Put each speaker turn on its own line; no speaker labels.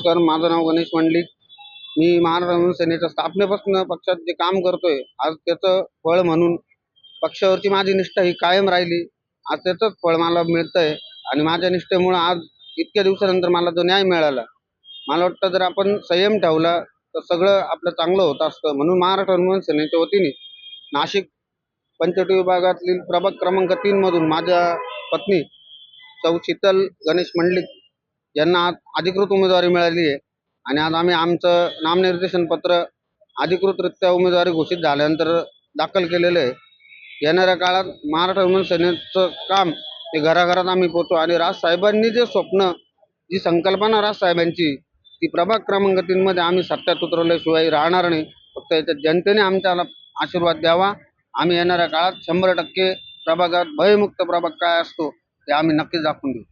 नमस्कार माझं नाव गणेश मंडलिक. मी महाराष्ट्र सेनेच्या स्थापनेपासून पक्षात जे काम करतोय आज त्याचं फळ म्हणून पक्षावरची माझी निष्ठा ही कायम राहिली. आज त्याचंच फळ मला मिळतंय आणि माझ्या निष्ठेमुळं आज इतक्या दिवसानंतर मला जो न्याय मिळाला मला वाटतं जर आपण संयम ठेवला तर सगळं आपलं चांगलं होत असतं म्हणून महाराष्ट्र हनुमान सेनेच्या वतीने नाशिक पंचवटी विभागातील प्रभाग क्रमांक तीनमधून माझ्या पत्नी सौ शीतल गणेश मंडलिक यांना आज अधिकृत उमेदवारी मिळाली आहे. आणि आज आम्ही आमचं नामनिर्देशन पत्र अधिकृतरित्या उमेदवारी घोषित झाल्यानंतर दाखल केलेलं आहे. येणाऱ्या काळात महाराष्ट्र विमान सेनेचं काम हे घराघरात आम्ही पोचू आणि राजसाहेबांनी जे स्वप्न जी संकल्पना राजसाहेबांची ती प्रभाग क्रमांक तीनमध्ये आम्ही सत्यात उतरवल्याशिवाय राहणार नाही. फक्त याच्यात जनतेने आमच्याला आशीर्वाद द्यावा. आम्ही येणाऱ्या काळात शंभर टक्के प्रभागात भयमुक्त प्रभाग काय असतो ते आम्ही नक्कीच दाखवून देऊ.